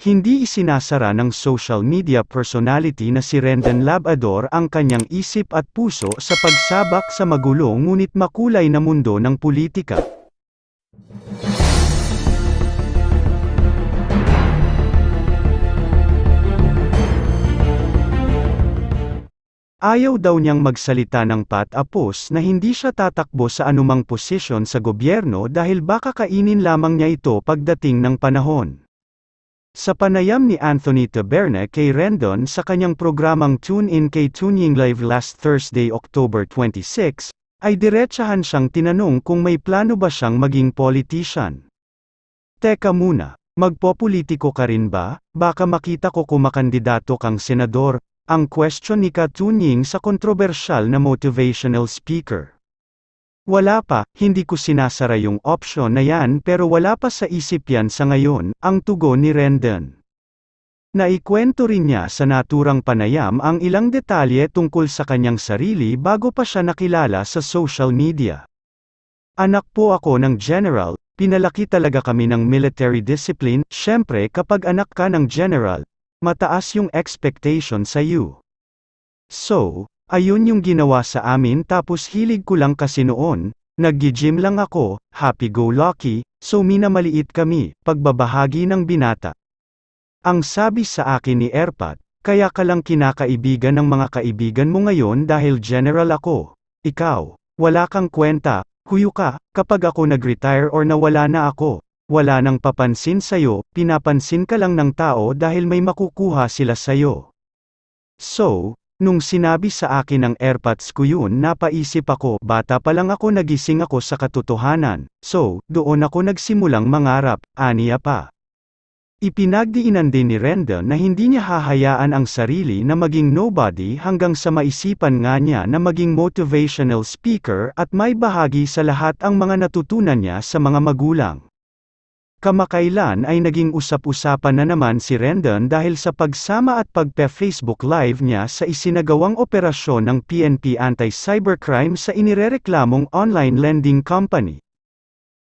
Hindi isinasara ng social media personality na si Rendon Labrador ang kanyang isip at puso sa pagsabak sa magulo ngunit makulay na mundo ng politika. Ayaw daw niyang magsalita ng pat-apos na hindi siya tatakbo sa anumang posisyon sa gobyerno dahil baka kainin lamang niya ito pagdating ng panahon. Sa panayam ni Anthony Taberne kay Rendon sa kanyang programang Tune In kay Tunying Live last Thursday October 26, ay diretsahan siyang tinanong kung may plano ba siyang maging politician. Teka muna, magpopolitiko ka rin ba? Baka makita ko kumakandidato kang senador, ang question ni Katunying sa kontrobersyal na motivational speaker. Wala pa, hindi ko sinasara yung option na yan pero wala pa sa isip yan sa ngayon, ang tugon ni Rendon. Naikwento rin niya sa naturang panayam ang ilang detalye tungkol sa kanyang sarili bago pa siya nakilala sa social media. Anak po ako ng general, pinalaki talaga kami ng military discipline, syempre kapag anak ka ng general, mataas yung expectation sa you. So, ayun yung ginawa sa amin tapos hilig ko lang kasi noon, nag-gym lang ako, happy-go-lucky, so minamaliit kami, pagbabahagi ng binata. Ang sabi sa akin ni Erpat, kaya ka lang kinakaibigan ng mga kaibigan mo ngayon dahil general ako. Ikaw, wala kang kwenta, huyo ka, kapag ako nag-retire or nawala na ako, wala nang papansin sa'yo, pinapansin ka lang ng tao dahil may makukuha sila sa'yo. So, nung sinabi sa akin ng airpods ko yun napaisip ako, bata pa lang ako nagising ako sa katotohanan, so, doon ako nagsimulang mangarap, aniya pa. Ipinagdiinan din ni Rendon na hindi niya hahayaan ang sarili na maging nobody hanggang sa maisipan nga niya na maging motivational speaker at may bahagi sa lahat ang mga natutunan niya sa mga magulang. Kamakailan ay naging usap-usapan na naman si Rendon dahil sa pagsama at pagpe-Facebook Live niya sa isinagawang operasyon ng PNP Anti-Cybercrime sa inirereklamong online lending company.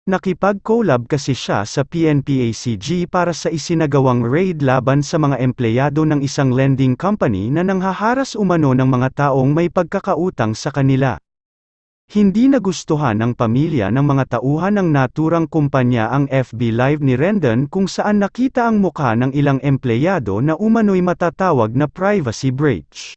Nakipag-collab kasi siya sa PNP-ACG para sa isinagawang raid laban sa mga empleyado ng isang lending company na nanghaharas umano ng mga taong may pagkakautang sa kanila. Hindi nagustuhan ng pamilya ng mga tauhan ng naturang kumpanya ang FB Live ni Rendon kung saan nakita ang mukha ng ilang empleyado na umano'y matatawag na privacy breach.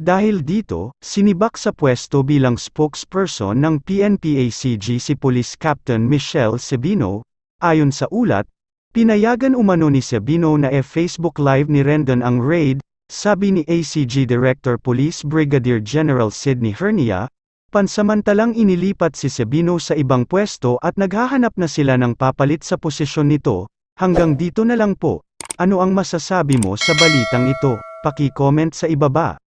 Dahil dito, sinibak sa pwesto bilang spokesperson ng PNP-ACG si Police Captain Michelle Sebino, ayon sa ulat, pinayagan umano ni Sebino na e-Facebook Live ni Rendon ang raid, sabi ni ACG Director Police Brigadier General Sidney Hernia, Pansamantalang inilipat si Sebino sa ibang pwesto at naghahanap na sila ng papalit sa posisyon nito, hanggang dito na lang po. Ano ang masasabi mo sa balitang ito? Paki-comment sa ibaba.